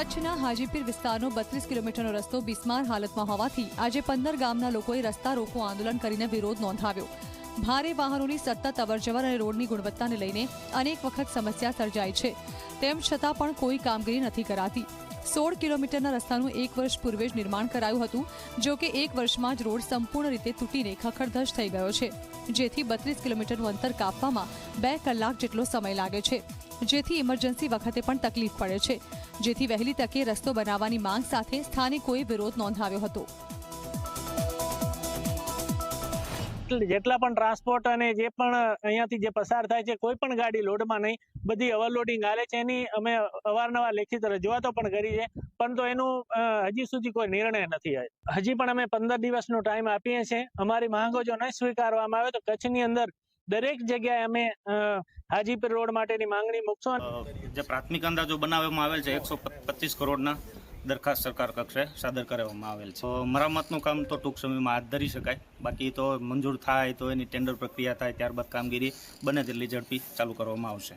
કચ્છના હાજીપીર વિસ્તારનો બત્રીસ કિલોમીટરનો રસ્તો બિસ્માર હાલતમાં હોવાથી આજે પંદર ગામના લોકોએ રસ્તા રોકો આંદોલન કરીને વિરોધ નોંધાવ્યો. ભારે વાહનોની સતત અવરજવર અને રોડની ગુણવત્તાને લઈને અનેક વખત સમસ્યા સર્જાય છે. તેમ છતાં પણ કોઈ કામગીરી નથી કરાતી. સોળ કિલોમીટરના રસ્તાનું એક વર્ષ પૂર્વે જ નિર્માણ કરાયું હતું, જો કે એક વર્ષમાં જ રોડ સંપૂર્ણ રીતે તૂટીને ખખડધજ થઈ ગયો છે. જેથી બત્રીસ કિલોમીટરનું અંતર કાપવામાં બે કલાક જેટલો સમય લાગે છે. જેથી ઇમરજન્સી વખતે પણ તકલીફ પડે છે. જેથી વહેલી તકે રસ્તો બનાવવાની માંગ સાથે સ્થાનિકોએ વિરોધ નોંધાવ્યો હતો. જેટલા પણ ટ્રાન્સપોર્ટ અને જે પણ અહીંયાથી જે પસાર થાય છે, કોઈ પણ ગાડી લોડમાં નહીં. બધી ઓવરલોડિંગ હાલે છે. એની અમે અવારનવાર લેખિત રજૂઆતો પણ કરી છે. પરંતુ એનું હજી સુધી કોઈ નિર્ણય નથી હજી પણ અમે પંદર દિવસનો ટાઈમ આપીએ છીએ. અમારી માંગો જો નહીં સ્વીકારવામાં આવે તો કચ્છની અંદર દરેક જગ્યાએ અમે હાજીપીર રોડ માટેની માંગણી મૂકશું જે પ્રાથમિક અંદાજો બનાવવામાં આવેલ છે, એકસો પચીસ કરોડના દરખાસ્ત સરકાર કક્ષે સાદર કરવામાં આવેલ છે. મરામતનું કામ તો ટૂંક સમયમાં હાથ ધરી શકાય. બાકી તો મંજૂર થાય તો એની ટેન્ડર પ્રક્રિયા થાય, ત્યારબાદ કામગીરી બને તેટલી ઝડપી ચાલુ કરવામાં આવશે.